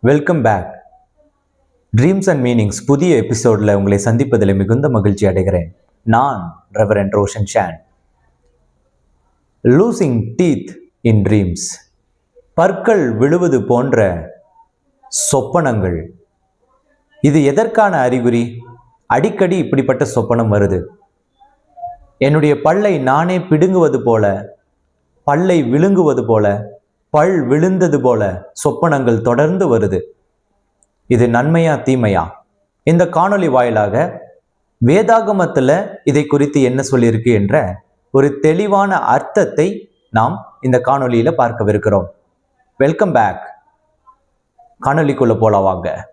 Welcome back dreams and meanings புதிய எபிசோடில் உங்களை சந்திப்பதில் மிகுந்த மகிழ்ச்சி அடைகிறேன். நான் reverend Roshan Shan losing teeth in dreams பற்கள் விழுவது போன்ற சொப்பனங்கள். இது எதற்கான அறிகுறி? அடிக்கடி இப்படிப்பட்ட சொப்பனம் வருது. என்னுடைய பல்லை நானே பிடுங்குவது போல பல்லை விழுங்குவது போல பல் விழுந்தது போல சொப்பனங்கள் தொடர்ந்து வருது. இது நன்மையா தீமையா? இந்த காணொளி வாயிலாக வேதாகமத்தில் இதை குறித்து என்ன சொல்லியிருக்கு என்ற ஒரு தெளிவான அர்த்தத்தை நாம் இந்த காணொளியில பார்க்கவிருக்கிறோம். வெல்கம் பேக் காணொலிக்குள்ளே போல வாங்க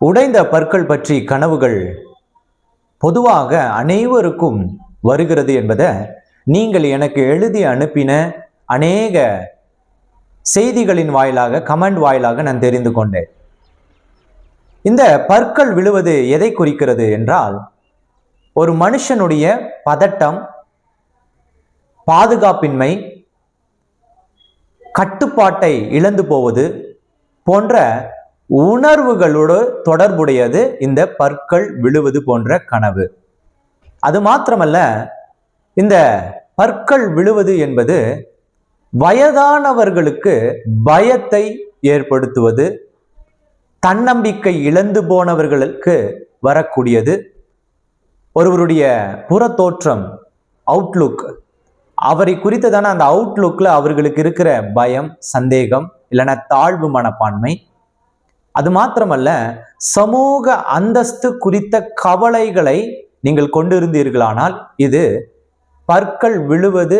உடைந்த பற்கள் பற்றி கனவுகள் பொதுவாக அனைவருக்கும் வருகிறது என்பதை நீங்கள் எனக்கு எழுதி அனுப்பின அநேக செய்திகளின் வாயிலாக கமெண்ட் வாயிலாக நான் தெரிந்து கொண்டேன். இந்த பற்கள் விழுவது எதை குறிக்கிறது என்றால் ஒரு மனுஷனுடைய பதட்டம் பாதுகாப்பின்மை கட்டுப்பாட்டை இழந்து போவது போன்ற உணர்வுகளோடு தொடர்புடையது இந்த பற்கள் விழுவது போன்ற கனவு. அது மாத்திரமல்ல இந்த பற்கள் விழுவது என்பது வயதானவர்களுக்கு பயத்தை ஏற்படுத்துவது தன்னம்பிக்கை இழந்து போனவர்களுக்கு வரக்கூடியது. ஒருவருடைய புறத்தோற்றம் அவுட்லுக் அவரை குறித்ததான அந்த அவுட்லுக்கில் அவர்களுக்கு இருக்கிற பயம் சந்தேகம் இல்லைன்னா தாழ்வு மனப்பான்மை அது மாத்திரமல்ல சமூக அந்தஸ்து குறித்த கவலைகளை நீங்கள் கொண்டிருந்தீர்களானால் இது பற்கள் விழுவது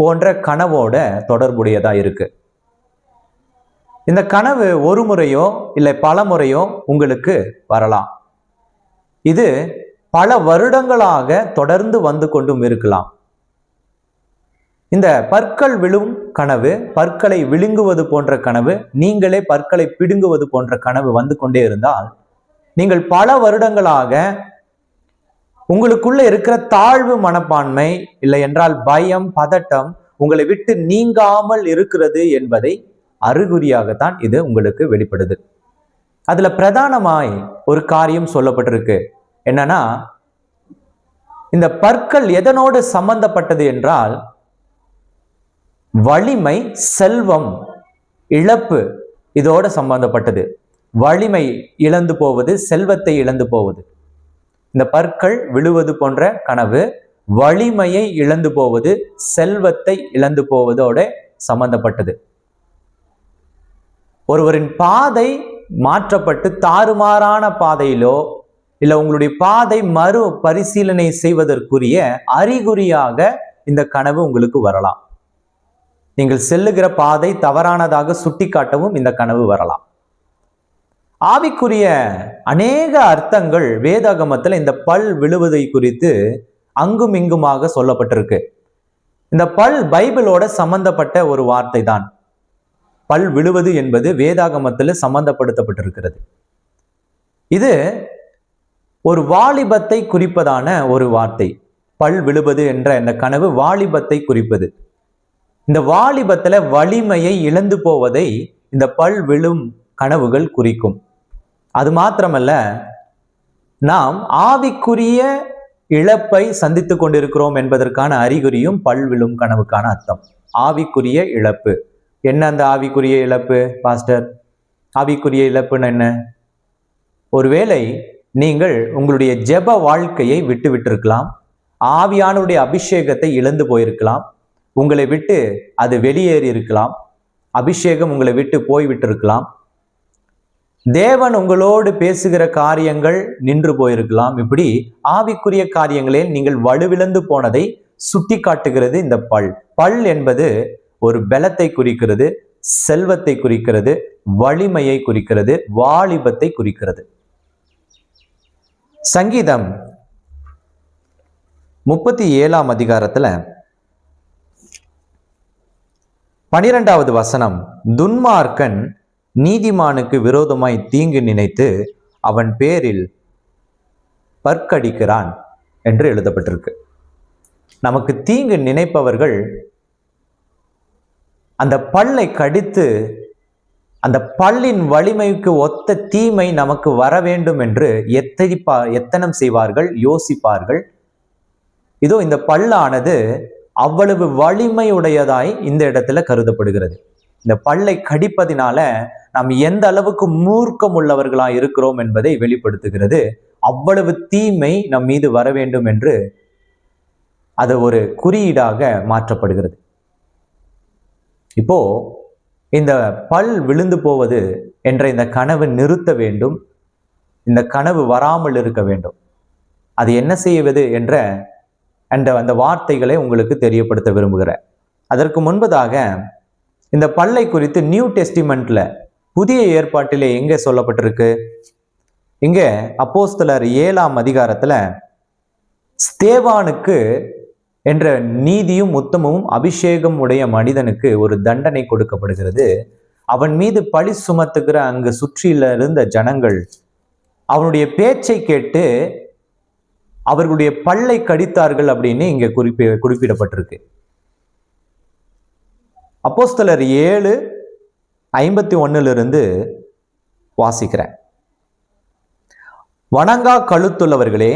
போன்ற கனவோட தொடர்புடையதா இருக்கு. இந்த கனவு ஒரு முறையோ இல்லை பல முறையோ உங்களுக்கு வரலாம். இது பல வருடங்களாக தொடர்ந்து வந்து கொண்டும் இருக்கலாம். இந்த பற்கள் விழும் கனவு பற்களை விழுங்குவது போன்ற கனவு நீங்களே பற்களை பிடுங்குவது போன்ற கனவு வந்து கொண்டே இருந்தால் நீங்கள் பல வருடங்களாக உங்களுக்குள்ள இருக்கிற தாழ்வு மனப்பான்மை இல்லை என்றால் பயம் பதட்டம் உங்களை விட்டு நீங்காமல் இருக்கிறது என்பதை அறிகுறியாகத்தான் இது உங்களுக்கு வெளிப்படுது. அதுல பிரதானமாய் ஒரு காரியம் சொல்லப்பட்டிருக்கு. என்னன்னா இந்த பற்கள் எதனோடு சம்பந்தப்பட்டது என்றால் வலிமை செல்வம் இழப்பு இதோட சம்பந்தப்பட்டது. வலிமை இழந்து போவது செல்வத்தை இழந்து போவது. இந்த பற்கள் விழுவது போன்ற கனவு வலிமையை இழந்து போவது செல்வத்தை இழந்து போவதோட சம்பந்தப்பட்டது. ஒருவரின் பாதை மாற்றப்பட்டு தாறுமாறான பாதையிலோ இல்லை உங்களுடைய பாதை மறு பரிசீலனை செய்வதற்குரிய அறிகுறியாக இந்த கனவு உங்களுக்கு வரலாம். நீங்கள் செல்லுகிற பாதை தவறானதாக சுட்டிக்காட்டவும் இந்த கனவு வரலாம். ஆவிக்குரிய அநேக அர்த்தங்கள் வேதாகமத்தில் இந்த பல் விழுவதை குறித்து அங்கும் இங்குமாக சொல்லப்பட்டிருக்கு. இந்த பல் பைபிளோட சம்பந்தப்பட்ட ஒரு வார்த்தை தான் பல் விழுவது என்பது வேதாகமத்தில் சம்பந்தப்படுத்தப்பட்டிருக்கிறது. இது ஒரு வாலிபத்தை குறிப்பதான ஒரு வார்த்தை. பல் விழுவது என்ற இந்த கனவு வாலிபத்தை குறிப்பது. இந்த வாலிபத்துல வலிமையை இழந்து போவதை இந்த பல் விழும் கனவுகள் குறிக்கும். அது மாத்திரமல்ல நாம் ஆவிக்குரிய இழப்பை சந்தித்து கொண்டிருக்கிறோம் என்பதற்கான அறிகுறியும் பல் விழும் கனவுக்கான அர்த்தம். ஆவிக்குரிய இழப்பு. என்ன அந்த ஆவிக்குரிய இழப்பு பாஸ்டர்? ஆவிக்குரிய இழப்புன்னு என்ன? ஒருவேளை நீங்கள் உங்களுடைய ஜெப வாழ்க்கையை விட்டு விட்டிருக்கலாம் ஆவியானுடைய அபிஷேகத்தை இழந்து போயிருக்கலாம். உங்களை விட்டு அது வெளியேறி இருக்கலாம். அபிஷேகம் உங்களை விட்டு போய்விட்டு இருக்கலாம் தேவன் உங்களோடு பேசுகிற காரியங்கள் நின்று போயிருக்கலாம். இப்படி ஆவிக்குரிய காரியங்களில் நீங்கள் வலுவிழந்து போனதை சுட்டி காட்டுகிறது இந்த பல். பல் என்பது ஒரு பலத்தை குறிக்கிறது செல்வத்தை குறிக்கிறது வலிமையை குறிக்கிறது வாலிபத்தை குறிக்கிறது. சங்கீதம் முப்பத்தி ஏழாம் அதிகாரத்துல பனிரெண்டாவது வசனம் துன்மார்க்கன் நீதிமானுக்கு விரோதமாய் தீங்கு நினைத்து அவன் பேரில் பற்கடிக்கிறான் என்று எழுதப்பட்டிருக்கு. நமக்கு தீங்கு நினைப்பவர்கள் அந்த பல்லை கடித்து அந்த பல்லின் வலிமைக்கு ஒத்த தீமை நமக்கு வர வேண்டும் என்று எத்தனிப்பா எத்தனம் செய்வார்கள் யோசிப்பார்கள். இதோ இந்த பல்லானது அவ்வளவு வலிமையுடையதாய் இந்த இடத்துல கருதப்படுகிறது. இந்த பல்லை கடிப்பதினால நாம் எந்த அளவுக்கு மூர்க்கம் உள்ளவர்களாக இருக்கிறோம் என்பதை வெளிப்படுத்துகிறது. அவ்வளவு தீமை நம் மீது வர வேண்டும் என்று அது ஒரு குறியீடாக மாற்றப்படுகிறது. இப்போ இந்த பல் விழுந்து போவது என்ற இந்த கனவு நிறுத்த வேண்டும். இந்த கனவு வராமல் இருக்க வேண்டும். அது என்ன செய்வது என்ற என்ற அந்த வார்த்தைகளை உங்களுக்கு தெரியப்படுத்த விரும்புகிறேன். அதற்கு முன்பதாக இந்த பல்லை குறித்து நியூ டெஸ்டிமெண்ட்ல புதிய ஏற்பாட்டிலே எங்கே சொல்லப்பட்டிருக்கு? இங்கே அப்போஸ்தலர் ஏழாம் அதிகாரத்தில் ஸ்தேவானுக்கு என்ற நீதியும் உத்தமும் அபிஷேகம் உடைய மனிதனுக்கு ஒரு தண்டனை கொடுக்கப்படுகிறது. அவன் மீது பழி சுமத்துகிற அங்கு சுற்றில இருந்த ஜனங்கள் அவனுடைய பேச்சை கேட்டு அவர்களுடைய பல்லை கடித்தார்கள் அப்படின்னு இங்கே குறிப்பி குறிப்பிடப்பட்டிருக்கு. அப்போஸ்தலர் ஏழு ஐம்பத்தி ஒன்னிலிருந்து வாசிக்கிறேன். வணங்கா கழுத்துள்ளவர்களே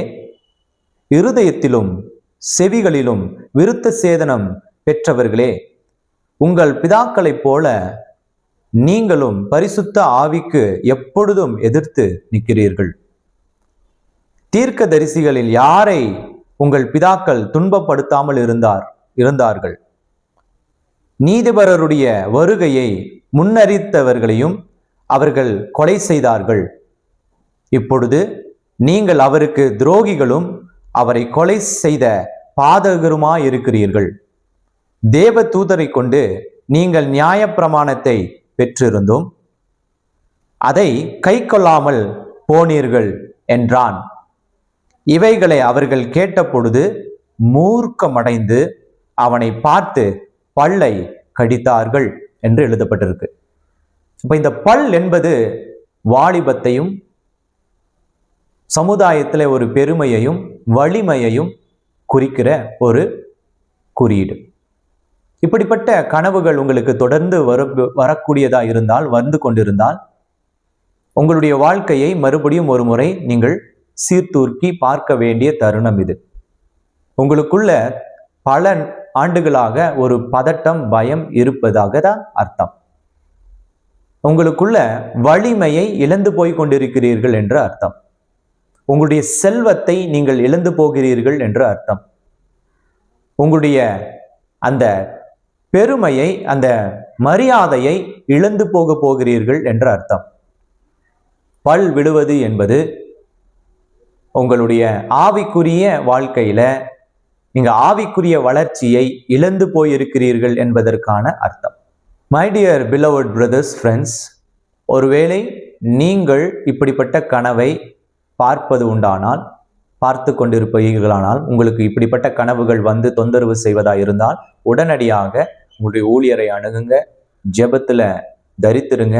இருதயத்திலும் செவிகளிலும் விருத்த சேதனம் பெற்றவர்களே உங்கள் பிதாக்களைப் போல நீங்களும் பரிசுத்த ஆவிக்கு எப்பொழுதும் எதிர்த்து நிற்கிறீர்கள். தீர்க்க தரிசிகளில் யாரை உங்கள் பிதாக்கள் துன்பப்படுத்தாமல் இருந்தார் இருந்தார்கள்? நீதிபரருடைய வருகையை முன்னறித்தவர்களையும் அவர்கள் கொலை செய்தார்கள். இப்பொழுது நீங்கள் அவருக்கு துரோகிகளும் அவரை கொலை செய்த பாதகருமாயிருக்கிறீர்கள். தேவ தூதரை கொண்டு நீங்கள் நியாயப்பிரமாணத்தை பெற்றிருந்தும் அதை கை கொள்ளாமல் போனீர்கள் என்றான். இவைகளை அவர்கள் கேட்டபொழுது மூர்க்கமடைந்து அவனை பார்த்து பல்லை கடித்தார்கள் என்று எழுதப்பட்டிருக்கு. இப்ப இந்த பல் என்பது வாலிபத்தையும் சமுதாயத்தில் ஒரு பெருமையையும் வலிமையையும் குறிக்கிற ஒரு குறியீடு. இப்படிப்பட்ட கனவுகள் உங்களுக்கு தொடர்ந்து வர வரக்கூடியதாக இருந்தால் வந்து கொண்டிருந்தால் உங்களுடைய வாழ்க்கையை மறுபடியும் ஒரு முறை நீங்கள் சீர்தூக்கி பார்க்க வேண்டிய தருணம் இது. உங்களுக்குள்ள பல ஆண்டுகளாக ஒரு பதட்டம் பயம் இருப்பதாக தான் அர்த்தம். உங்களுக்குள்ள வலிமையை இழந்து போய் கொண்டிருக்கிறீர்கள் என்று அர்த்தம். உங்களுடைய செல்வத்தை நீங்கள் இழந்து போகிறீர்கள் என்று அர்த்தம். உங்களுடைய அந்த பெருமையை அந்த மரியாதையை இழந்து போக போகிறீர்கள் என்று அர்த்தம். பல் விடுவது என்பது உங்களுடைய ஆவிக்குரிய வாழ்க்கையில நீங்கள் ஆவிக்குரிய வளர்ச்சியை இழந்து போயிருக்கிறீர்கள் என்பதற்கான அர்த்தம். My dear beloved brothers friends ஒருவேளை நீங்கள் இப்படிப்பட்ட கனவை பார்ப்பது உண்டானால் பார்த்து கொண்டிருப்பீர்களானால் உங்களுக்கு இப்படிப்பட்ட கனவுகள் வந்து தொந்தரவு செய்வதாக இருந்தால் உடனடியாக உங்களுடைய ஊழியரை அணுகுங்க ஜெபத்தில் தரித்திருங்க.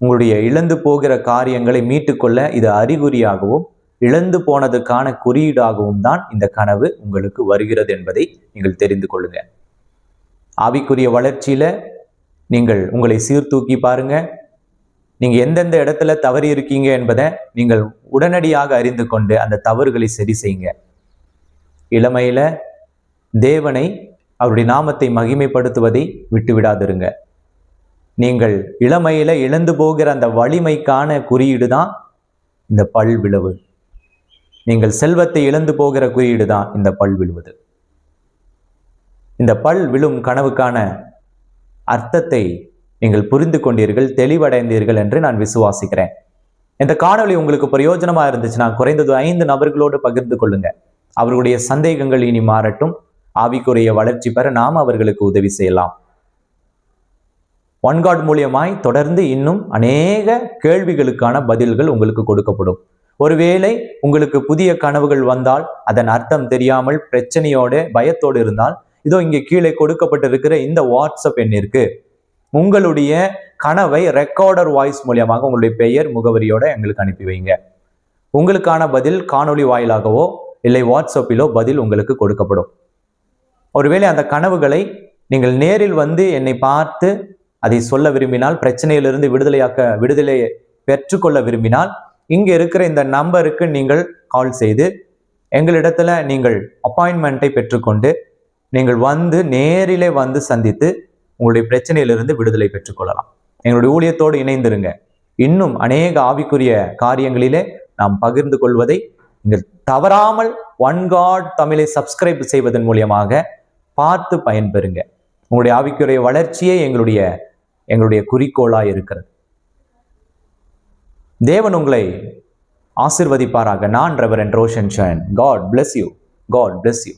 உங்களுடைய இழந்து போகிற காரியங்களை மீட்டுக்கொள்ள இது அறிகுறியாகவும் இழந்து போனதுக்கான குறியீடாகவும் தான் இந்த கனவு உங்களுக்கு வருகிறது என்பதை நீங்கள் தெரிந்து கொள்ளுங்க. ஆவிக்குரிய வளர்ச்சியில நீங்கள் உங்களை சீர்தூக்கி பாருங்க. நீங்க எந்தெந்த இடத்துல தவறி இருக்கீங்க என்பதை நீங்கள் உடனடியாக அறிந்து கொண்டு அந்த தவறுகளை சரி செய்யுங்க. இளமையில தேவனை அவருடைய நாமத்தை மகிமைப்படுத்துவதை விட்டுவிடாதிருங்க நீங்கள் இளமையில இழந்து போகிற அந்த வலிமைக்கான குறியீடு தான் இந்த பல்விளவு நீங்கள் செல்வத்தை இழந்து போகிற குறியீடு தான் இந்த பல் விழுவது. இந்த பல் விழும் கனவுக்கான அர்த்தத்தை நீங்கள் புரிந்து கொண்டீர்கள் தெளிவடைந்தீர்கள் என்று நான் விசுவாசிக்கிறேன். இந்த காணொளி உங்களுக்கு பிரயோஜனமா இருந்துச்சுன்னா குறைந்தது ஐந்து நபர்களோடு பகிர்ந்து கொள்ளுங்க. அவர்களுடைய சந்தேகங்கள் இனி மாறட்டும். ஆவிக்குரிய வளர்ச்சி பெற நாம் அவர்களுக்கு உதவி செய்யலாம். ஒன்காட் மூலியமாய் தொடர்ந்து இன்னும் அநேக கேள்விகளுக்கான பதில்கள் உங்களுக்கு கொடுக்கப்படும். ஒருவேளை உங்களுக்கு புதிய கனவுகள் வந்தால் அதன் அர்த்தம் தெரியாமல் பிரச்சனையோட பயத்தோடு இருந்தால் இதோ இங்கே கீழே கொடுக்கப்பட்டிருக்கிற இந்த வாட்ஸ்அப் எண்ணிற்கு உங்களுடைய கனவை ரெக்கார்டர் வாய்ஸ் மூலியமாக உங்களுடைய பெயர் முகவரியோட எங்களுக்கு அனுப்பி வைங்க. உங்களுக்கான பதில் காணொளி வாயிலாகவோ இல்லை வாட்ஸ்அப்பிலோ பதில் உங்களுக்கு கொடுக்கப்படும். ஒருவேளை அந்த கனவுகளை நீங்கள் நேரில் வந்து என்னை பார்த்து அதை சொல்ல விரும்பினால் பிரச்சனையிலிருந்து விடுதலையாக்க விடுதலையை பெற்றுக்கொள்ள விரும்பினால் இங்கே இருக்கிற இந்த நம்பருக்கு நீங்கள் கால் செய்து எங்களிடத்துல நீங்கள் அப்பாயின்மெண்ட்டை பெற்றுக்கொண்டு நீங்கள் வந்து நேரிலே வந்து சந்தித்து உங்களுடைய பிரச்சனையிலிருந்து விடுதலை பெற்றுக்கொள்ளலாம். எங்களுடைய ஊழியத்தோடு இணைந்திருங்க. இன்னும் அநேக ஆவிக்குரிய காரியங்களிலே நாம் பகிர்ந்து கொள்வதை நீங்கள் தவறாமல் ஒன் காட் தமிழை சப்ஸ்கிரைப் செய்வதன் மூலியமாக பார்த்து பயன்பெறுங்க. உங்களுடைய ஆவிக்குரிய வளர்ச்சியே எங்களுடைய எங்களுடைய குறிக்கோளாக இருக்கிறது. தேவன் உங்களை ஆசிர்வதிப்பாராக. நான் reverend Roshan Shan. God bless you God bless you